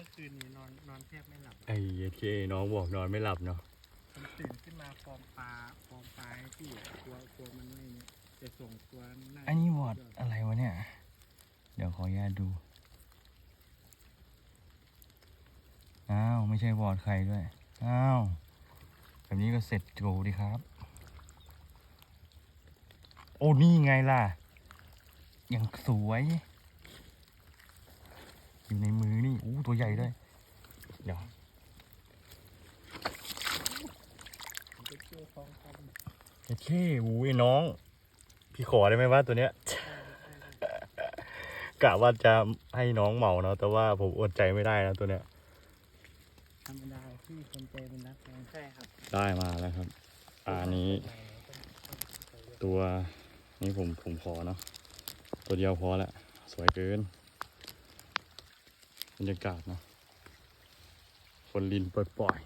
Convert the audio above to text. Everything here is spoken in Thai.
มื่อคืนนี้นอนนอนแทบไม่หลับไอ้เคน้องบอกนอนไม่หลับเนาะผมตื่นขึ้นมาฟองปลาฟองปลาให้พี่กลัวกลัวมันไม่จะส่งตัวหน้าอันนี้วอร์ดอะไรวะเนี่ย เดี๋ยวขออนุญาตดู อ้าว ไม่ใช่วอร์ดใครด้วย อ้าว แบบนี้ก็เสร็จโกดีครับ โอ้นี่ไงล่ะยังสวย อยู่ในมือนี่อู้ ตัวใหญ่ด้วย เดี๋ยวผมไปเจอฟองปลาเจ็ดเข้หูยน้อง พี่ขอได้ไหมว่าตัวเนี้ยกะว่าจะให้น้องเหมาเนาะแต่ว่าผมอดใจไม่ได้นะตัวเนี้ยธรรมดาพี่คนใจเป็นนักแข่งใช่ครับ ได้มาแล้วครับอันนี้ ตัวนี้ผมผมขอเนาะตัวเดียวพอละสวยเกิน บรรยากาศเนาะฝนลินปล่อย